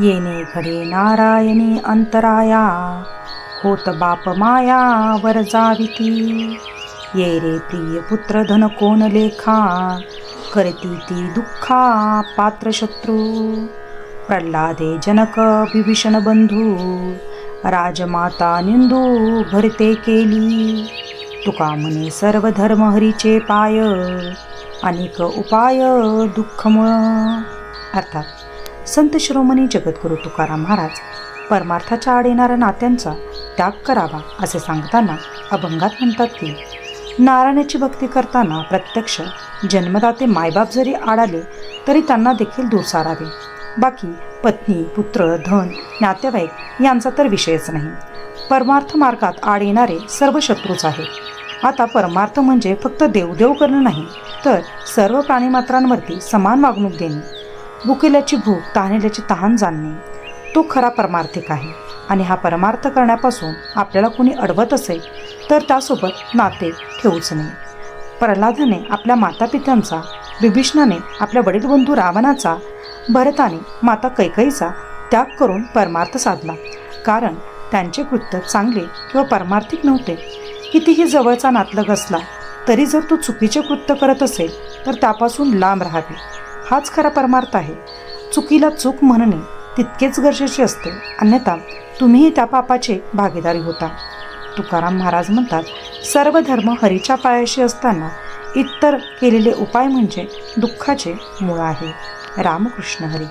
येणे घडे नारायणी अंतराया होत बाप माया वर जाविती. ये रे प्रिय पुत्र धन कोण लेखा करती ती दुःखा पात्र शत्रू. प्रल्हादे जनक विभीषण बंधू राजमाता निंदू भरते केली. तुका म्हणे सर्व धर्म हरीचे पाय अनेक उपाय दुःखमळ. अर्थात संत शिरोमणी जगद्गुरु तुकाराम महाराज परमार्थाच्या आड येणाऱ्या नात्यांचा त्याग करावा असे सांगताना अभंगात म्हणतात की नारायणाची भक्ती करताना प्रत्यक्ष जन्मदाते मायबाप जरी आडाले तरी त्यांना देखील दूर सारावे बाकी पत्नी पुत्र धन नातेवाईक यांचा तर विषयच नाही. परमार्थ मार्गात आड येणारे सर्व शत्रूच आहेत. आता परमार्थ म्हणजे फक्त देवदेव करणं नाही तर सर्व प्राणीमात्रांवरती समान वागणूक देणे. भुकेल्याची भूक तहानेल्याची तहान जाणणे तो खरा परमार्थिक आहे. आणि हा परमार्थ करण्यापासून आपल्याला कोणी अडवत असेल तर त्यासोबत नाते ठेवूच नये प्रल्हादाने आपल्या मातापित्यांचा विभीषणाने आपल्या वडील बंधू रावणाचा भरताने माता कैकईचा त्याग करून परमार्थ साधला. कारण त्यांचे कृत्य चांगले किंवा परमार्थिक नव्हते. कितीही जवळचा नातलग असला तरी जर तो चुकीचे कृत्य करत असेल तर त्यापासून लांब राहावे. हाच खरा परमार्थ आहे. चुकीला चूक म्हणणे तितकेच गरजेचे असते. अन्यथा तुम्हीही त्या पापाचे भागीदारी होता. तुकाराम महाराज म्हणतात सर्व धर्म हरीच्या पायाशी असताना इतर केलेले उपाय म्हणजे दुःखाचे मूळ आहे. रामकृष्ण हरी.